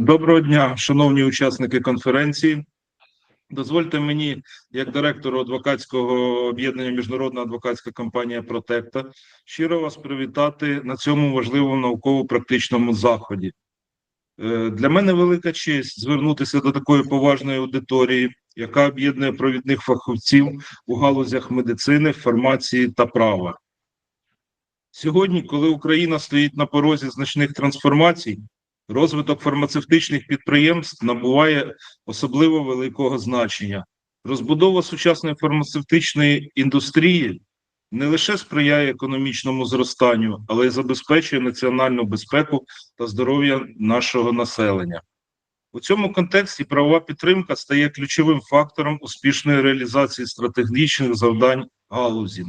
Доброго дня, шановні учасники конференції. Дозвольте мені, як директору адвокатського об'єднання Міжнародна адвокатська компанія Протекта, щиро вас привітати на цьому важливому науково-практичному заході. Е, Для мене велика честь звернутися до такої поважної аудиторії, яка об'єднує провідних фахівців у галузях медицини, фармації та права. Сьогодні, коли Україна стоїть на порозі значних трансформацій, розвиток фармацевтичних підприємств набуває особливо великого значення. Розбудова сучасної фармацевтичної індустрії не лише сприяє економічному зростанню, але й забезпечує національну безпеку та здоров'я нашого населення. У цьому контексті правова підтримка стає ключовим фактором успішної реалізації стратегічних завдань галузі.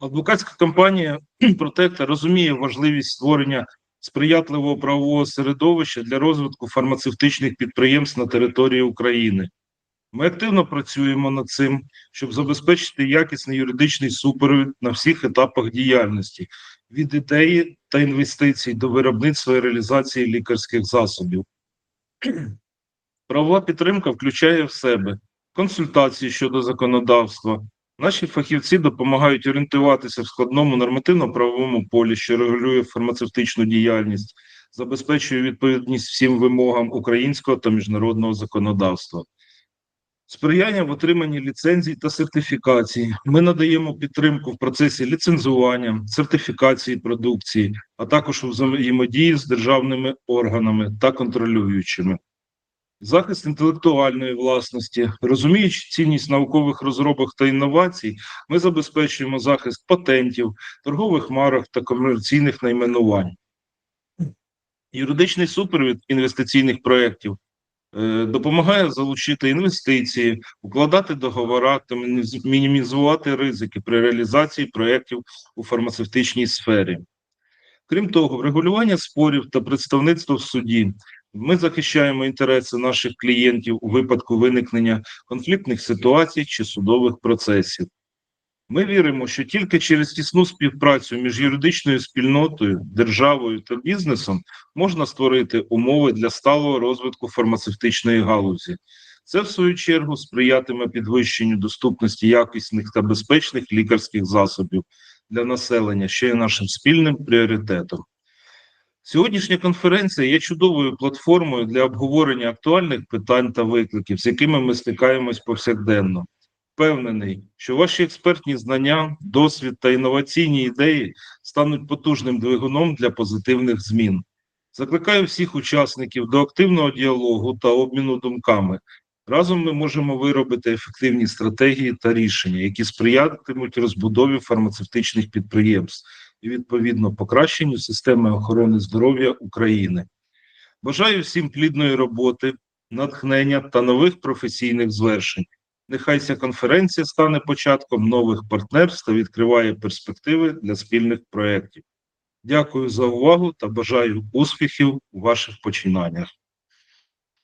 Адвокатська компанія Протекта розуміє важливість створення сприятливого правового середовища для розвитку фармацевтичних підприємств на території України. Ми активно працюємо над цим, щоб забезпечити якісний юридичний супровід на всіх етапах діяльності від ідеї та інвестицій до виробництва і реалізації лікарських засобів. Правова підтримка включає в себе консультації щодо законодавства. Наші фахівці допомагають орієнтуватися в складному нормативно-правовому полі, що регулює фармацевтичну діяльність, забезпечує відповідність всім вимогам українського та міжнародного законодавства. Сприяння в отриманні ліцензій та сертифікацій. Ми надаємо підтримку в процесі ліцензування, сертифікації продукції, а також у взаємодії з державними органами та контролюючими. Захист інтелектуальної власності, розуміючи цінність наукових розробок та інновацій, ми забезпечуємо захист патентів, торгових марок та комерційних найменувань. Юридичний супровід інвестиційних проєктів е, допомагає залучити інвестиції, укладати договори та мінімізувати ризики при реалізації проєктів у фармацевтичній сфері. Крім того, врегулювання спорів та представництво в суді ми захищаємо інтереси наших клієнтів у випадку виникнення конфліктних ситуацій чи судових процесів. Ми віримо, що тільки через тісну співпрацю між юридичною спільнотою, державою та бізнесом можна створити умови для сталого розвитку фармацевтичної галузі. Це, в свою чергу, сприятиме підвищенню доступності якісних та безпечних лікарських засобів для населення, що є нашим спільним пріоритетом. Сьогоднішня конференція є чудовою платформою для обговорення актуальних питань та викликів, з якими ми стикаємось повсякденно. Впевнений, що ваші експертні знання, досвід та інноваційні ідеї стануть потужним двигуном для позитивних змін. Закликаю всіх учасників до активного діалогу та обміну думками. Разом ми можемо виробити ефективні стратегії та рішення, які сприятимуть розбудові фармацевтичних підприємств і відповідно покращенню системи охорони здоров'я України. Бажаю всім плідної роботи, натхнення та нових професійних звершень. Нехай ця конференція стане початком нових партнерств та відкриває перспективи для спільних проєктів. Дякую за увагу та бажаю успіхів у ваших починаннях.